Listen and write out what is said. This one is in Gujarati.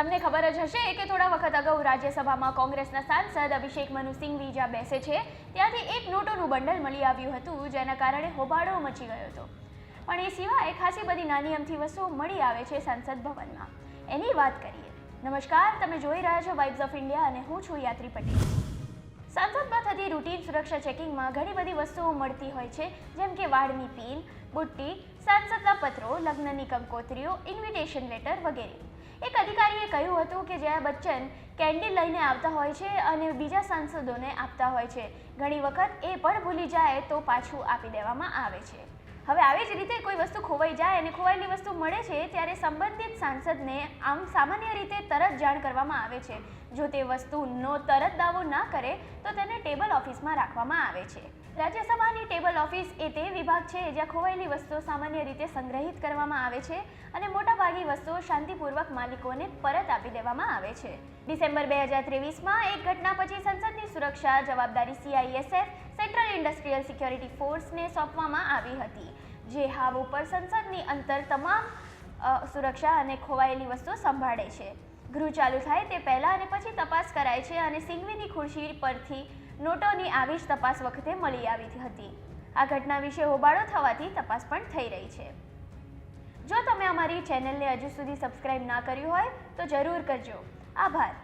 તમને ખબર જ હશે કે થોડા વખત અગાઉ રાજ્યસભામાં કોંગ્રેસના સાંસદ અભિષેક મનુ સિંઘવી જ્યાં બેસે છે. ત્યાંથી એક નોટોનું બંડલ મળી આવ્યું હતું, જેના કારણે હોબાળો મચી ગયો હતો. પણ એ સિવાય ખાસી બધી નાની અમથી વસ્તુઓ મળી આવે છે સંસદ ભવનમાં. એની વાત કરીએ. નમસ્કાર, તમે જોઈ રહ્યા છો વાઇબ્સ ઓફ ઇન્ડિયા અને હું છું યાત્રી પટેલ. સંસદમાં થતી રૂટીન સુરક્ષા ચેકિંગમાં ઘણી બધી વસ્તુઓ મળતી હોય છે, જેમ કે વાળની પીન, બુટ્ટી, સાંસદના પત્રો, લગ્નની કંકોત્રીઓ ઇન્વિટેશન લેટર વગેરે. એક અધિકારીએ કહ્યું હતું કે જયા બચ્ચન કેન્ડી લઈને આવતા હોય છે અને બીજા સાંસદોને આપતા હોય છે. ઘણી વખત એ પણ ભૂલી જાય તો પાછું આપી દેવામાં આવે છે. હવે આવી જ રીતે કોઈ વસ્તુ ખોવાઈ જાય અને ખોવાયેલી વસ્તુ મળે છે, ત્યારે સંબંધિત સાંસદને આમ સામાન્ય રીતે તરત જાણ કરવામાં આવે છે. જો તે વસ્તુનો તરત દાવો ના કરે, તો તેને ટેબલ ઓફિસમાં રાખવામાં આવે છે. રાજ્યસભાની ટેબલ ઓફિસ એ તે વિભાગ છે જ્યાં ખોવાયેલી વસ્તુઓ સામાન્ય રીતે સંગ્રહિત કરવામાં આવે છે અને મોટાભાગની વસ્તુઓ શાંતિપૂર્વક માલિકોને પરત આપી દેવામાં આવે છે. ડિસેમ્બર બે હજાર ત્રેવીસમાં એક ઘટના પછી સંસદની સુરક્ષા જવાબદારી સીઆઈએસએફ ઇન્ડસ્ટ્રીયલ સિક્યોરિટી ફોર્સને સોંપવામાં આવી હતી, જે હાવ ઉપર સંસદની અંતર તમામ સુરક્ષા અને ખોવાયેલી વસ્તુઓ સંભાળે છે. ગૃહ ચાલુ થાય તે પહેલાં અને પછી તપાસ કરાય છે અને સિંઘવીની ખુરશી પરથી નોટોની આવી જ તપાસ વખતે મળી આવી હતી. આ ઘટના વિશે હોબાળો થવાથી તપાસ પણ થઈ રહી છે. જો તમે અમારી ચેનલને હજુ સુધી સબસ્ક્રાઇબ ના કર્યું હોય તો જરૂર કરજો. આભાર.